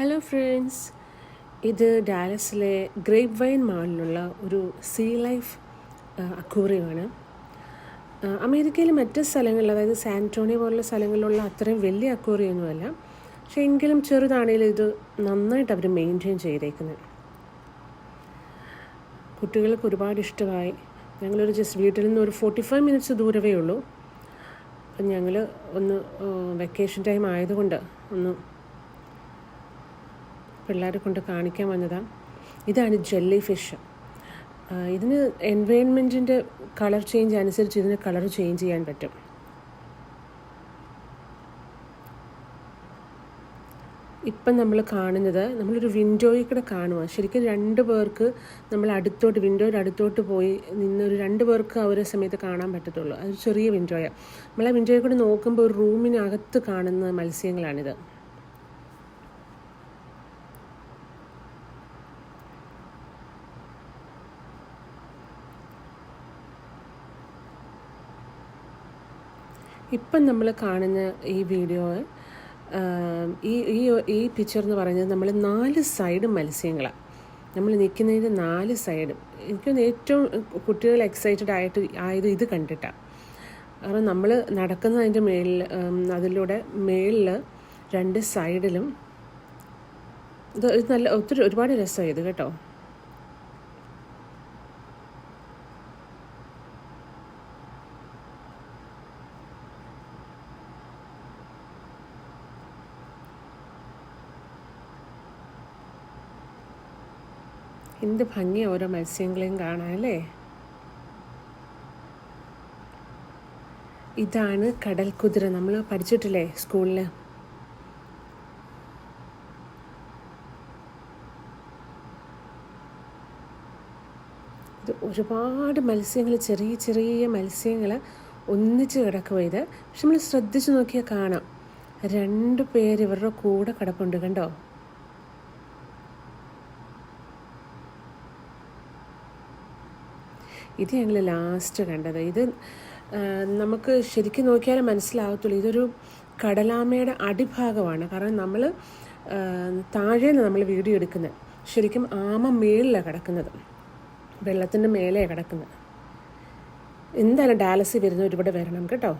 Hello friends ഇത് ഡാലസിലെ grape wine മാളിലുള്ള ഒരു see life അക്വറിയമാണ്. അമേരിക്കയിലെ മറ്റ് സ്ഥലങ്ങളിൽ അതായത് സാന്റോണിയ പോലുള്ള സ്ഥലങ്ങളിലുള്ള അത്രയും വലിയ അക്വറിയൊന്നുമല്ല. പക്ഷേ എങ്കിലും ചെറുതാണെങ്കിലും ഇത് നന്നായിട്ട് അവർ മെയിന്റെയിൻ ചെയ്തേക്കുന്നത് കുട്ടികൾക്ക് ഒരുപാട് ഇഷ്ടമായി. ഞങ്ങളൊരു ജസ്റ്റ് വീട്ടിൽ നിന്ന് ഒരു ഫോർട്ടി ഫൈവ് മിനിറ്റ്സ് ദൂരമേ ഉള്ളൂ. അപ്പം ഞങ്ങൾ ഒന്ന് വെക്കേഷൻ ടൈം ആയതുകൊണ്ട് ഒന്ന് പിള്ളേരെ കൊണ്ട് കാണിക്കാൻ വന്നതാണ് ഇതാണ് ജെല്ലി ഫിഷ് ഇതിന് എൻവയോൺമെന്റിന്റെ കളർ ചേഞ്ച് അനുസരിച്ച് ഇതിന് കളർ ചേഞ്ച് ചെയ്യാൻ പറ്റും. ഇപ്പം നമ്മൾ കാണുന്നത് നമ്മളൊരു വിൻഡോയിൽ കൂടെ കാണുക ശരിക്കും രണ്ട് പേർക്ക് നമ്മൾ അടുത്തോട്ട് വിൻഡോയുടെ അടുത്തോട്ട് പോയി നിന്നൊരു രണ്ട് പേർക്ക് ആ ഒരു സമയത്ത് കാണാൻ പറ്റത്തുള്ളൂ. അതൊരു ചെറിയ വിൻഡോയാണ് നമ്മൾ ആ വിൻഡോയിൽ കൂടെ നോക്കുമ്പോൾ ഒരു റൂമിനകത്ത് കാണുന്ന മത്സ്യങ്ങളാണിത്. ഇപ്പം നമ്മൾ കാണുന്ന ഈ വീഡിയോ ഈ ഈ ഈ പിക്ചർ എന്ന് പറയുന്നത് നമ്മൾ നാല് സൈഡും മത്സ്യങ്ങളാണ് നമ്മൾ നിൽക്കുന്നതിന്റെ നാല് സൈഡും എനിക്കൊന്ന് ഏറ്റവും കുട്ടികൾ എക്സൈറ്റഡ് ആയിട്ട് ആയത് ഇത് കണ്ടിട്ടാണ് കാരണം നമ്മൾ നടക്കുന്നതിന്റെ മേളിൽ അതിലൂടെ മേളിൽ രണ്ട് സൈഡിലും ഇത് നല്ല ഒത്തിരി ഒരുപാട് രസമാണ് ഇത് കേട്ടോ. എന്ത് ഭംഗി ഓരോ മത്സ്യങ്ങളെയും കാണാൻ അല്ലേ? ഇതാണ് കടൽ കുതിര. നമ്മൾ പഠിച്ചിട്ടില്ലേ സ്കൂളിൽ ഇത് ഒരുപാട് മത്സ്യങ്ങൾ ചെറിയ ചെറിയ മത്സ്യങ്ങൾ ഒന്നിച്ച് കിടക്കുക ഇത്. പക്ഷെ നമ്മൾ ശ്രദ്ധിച്ചു നോക്കിയാൽ കാണാം. രണ്ട് പേര് ഇവരുടെ കൂടെ കിടപ്പുണ്ട് കണ്ടോ? ഇത് ഞങ്ങൾ ലാസ്റ്റ് കണ്ടത്. ഇത് നമുക്ക് ശരിക്കും നോക്കിയാലേ മനസ്സിലാവത്തുള്ളൂ ഇതൊരു കടലാമയുടെ അടിഭാഗമാണ്. കാരണം നമ്മൾ താഴേന്ന് നമ്മൾ വീഡിയോ എടുക്കുന്നത്. ശരിക്കും ആമ മേളിലാണ് കിടക്കുന്നത്. വെള്ളത്തിന്റെ മേലെയാണ് കിടക്കുന്നത്. എന്തായാലും ഡാലസിൽ വരുന്ന ഒരുപാട് വരണം കേട്ടോ.